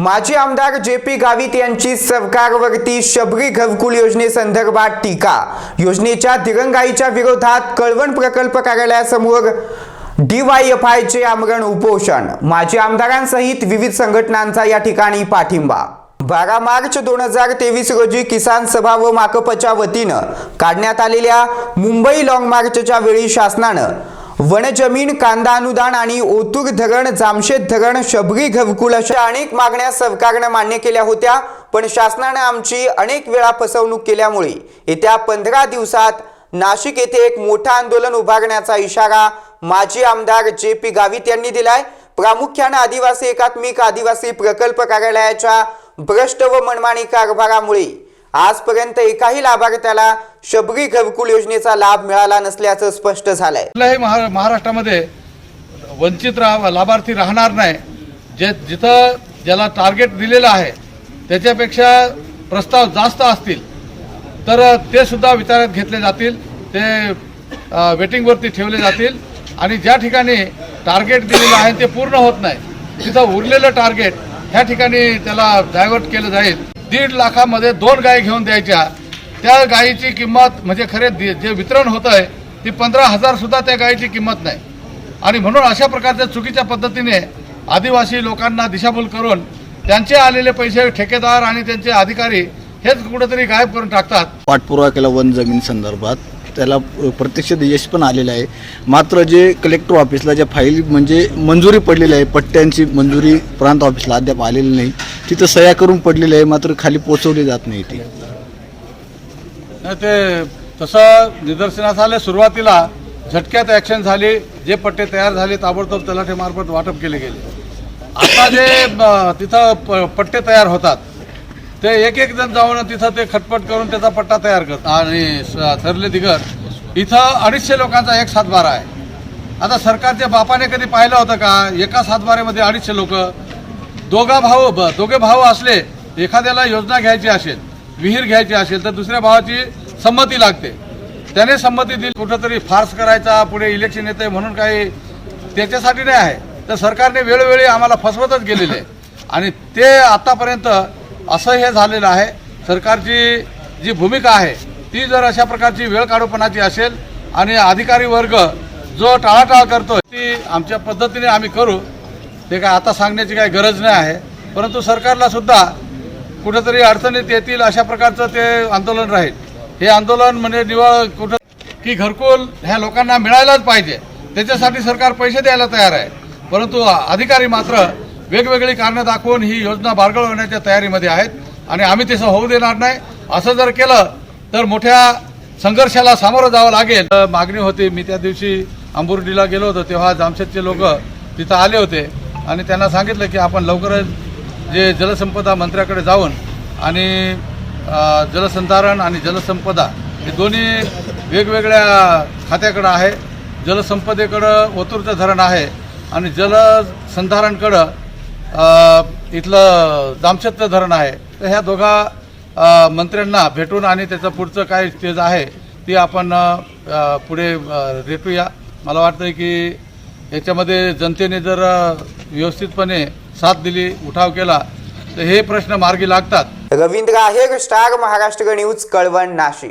माजी आमदार J P Gavit यांची सरकारवरती शबरी घरकुल योजनेसंदर्भात टीका. योजनेच्या दिरंगाईच्या विरोधात कळवण प्रकल्प कार्यालयासमोर डीवायएफआयचे आमरण उपोषण. माजी आमदारांसहित विविध संघटनांचा या ठिकाणी पाठिंबा. बारा मार्च दोन हजार तेवीस रोजी किसान सभा व माकपच्या वतीनं काढण्यात आलेल्या मुंबई लाँग मार्चच्या वेळी शासनानं वनजमीन कांदा अनुदान आणि ओतूर धरण जामशेद धरण शबरी घरकुल अशा अनेक मागण्या सरकारनं मान्य केल्या होत्या पण शासनानं आमची अनेक वेळा फसवणूक केल्यामुळे येत्या पंधरा दिवसात नाशिक येथे एक मोठं आंदोलन उभारण्याचा इशारा माजी आमदार जे पी गावित यांनी दिलाय. प्रामुख्यानं आदिवासी एकात्मिक आदिवासी प्रकल्प कार्यालयाच्या भ्रष्ट व मनमानी कारभारामुळे आजपर्यंत एकाही लाभार्थ्याला शबरी घरकुल योजनेचा लाभ मिळाला नसल्याचं स्पष्ट झालंय. कुठल्याही महा महाराष्ट्रामध्ये वंचित राहा लाभार्थी राहणार नाही. जे जिथं ज्याला टार्गेट दिलेलं आहे त्याच्यापेक्षा प्रस्ताव जास्त असतील तर ते सुद्धा विचारात घेतले जातील ते वेटिंगवरती ठेवले जातील आणि ज्या ठिकाणी टार्गेट दिलेलं आहे ते पूर्ण होत नाही तिथं उरलेलं टार्गेट ह्या ठिकाणी त्याला डायव्हर्ट केलं जाईल. दीड लाखामध्ये दोन गायी घेऊन द्यायच्या. त्या गायीची किंमत म्हणजे खरे दि- जे वितरण होत आहे ती पंधरा हजार सुद्धा त्या गायीची किंमत नाही. आणि म्हणून अशा प्रकारच्या चुकीच्या पद्धतीने आदिवासी लोकांना दिशाभूल करून त्यांचे आलेले पैसे ठेकेदार आणि त्यांचे अधिकारी हेच कुठेतरी गायब करून टाकतात. पाठपुरावा केला वन जमीन संदर्भात. त्याला प्रत्यक्ष यश पण आलेलं आहे. मात्र जे कलेक्टर ऑफिसला ज्या फाईल म्हणजे मंजुरी पडलेली आहे पट्ट्यांची मंजुरी प्रांत ऑफिसला अद्याप आलेली नाही. तिथं सह्या करून पडलेली आहे मात्र खाली पोचवली जात नाही ती. ते तसं निदर्शनास आले सुरुवातीला झटक्यात ॲक्शन झाली जे पट्टे तयार झाले ताबडतोब तलाठीमार्फत वाटप केले गेले. आता जे तिथं प- पट्टे तयार होतात ते एक एक जण जाऊन तिथं ते खटपट करून त्याचा पट्टा तयार करतात. आणि ठरले दिगर. इथं अडीचशे लोकांचा एक सातबारा आहे. आता सरकारच्या बापाने कधी पाहिलं होतं का? एका सातबाऱ्यामध्ये अडीचशे लोक. दोघा भाऊ ब- दोघे भाऊ असले एखाद्याला योजना घ्यायची असेल विहीर घ्यायची असेल तर दुसऱ्या भावाची संमती लागते. त्याने संमती दिली कुठंतरी फार्स करायचा पुढे इलेक्शन येते म्हणून काही त्याच्यासाठी नाही आहे. तर सरकारने वेळोवेळी आम्हाला फसवतच गेलेले आहे. आणि ते आतापर्यंत असं हे झालेलं आहे. सरकारची जी भूमिका आहे ती जर अशा प्रकारची वेळ काढूपणाची असेल आणि अधिकारी वर्ग जो टाळाटाळ करतो ती आमच्या पद्धतीने आम्ही करू. ते काय आता सांगण्याची काही गरज नाही आहे. परंतु सरकारला सुद्धा कुठेतरी अडचणीत येतील अशा प्रकारचं ते आंदोलन राहील. हे आंदोलन म्हणजे निवळ कुठं की घरकुल ह्या लोकांना मिळायलाच पाहिजे. त्याच्यासाठी सरकार पैसे द्यायला तयार आहे. परंतु अधिकारी मात्र वेगवेगळी कारणं दाखवून ही योजना बारगळवण्याच्या तयारीमध्ये आहेत आणि आम्ही तसं होऊ देणार नाही. असं जर केलं तर मोठ्या संघर्षाला सामोरं जावं लागेल. मागणी होती मी त्या दिवशी अंबुर्डीला गेलो होतो तेव्हा जामशेदचे लोक तिथं आले होते. आणि त्यांना सांगितलं की आपण लवकरच जे जलसंपदा मंत्र्याकडे जाऊन आणि जलसंधारण आणि जलसंपदा हे दोन्ही वेगवेगळ्या खात्याकडं आहे. जलसंपदेकडं ओतूरचं धरण आहे आणि जलसंधारणकडं इथलं दामशत्य धरण आहे. तर ह्या दोघा मंत्र्यांना भेटून आणि त्याचं पुढचं काय स्टेज आहे ती आपण पुढे अ, रेटूया. मला वाटतं की याच्यामध्ये जनतेने जर व्यवस्थितपणे साथ दिली उठाव केला तर हे प्रश्न मार्गी लागतात. रवींद्र आहे स्टार महाराष्ट्र न्यूज कळवण नाशिक.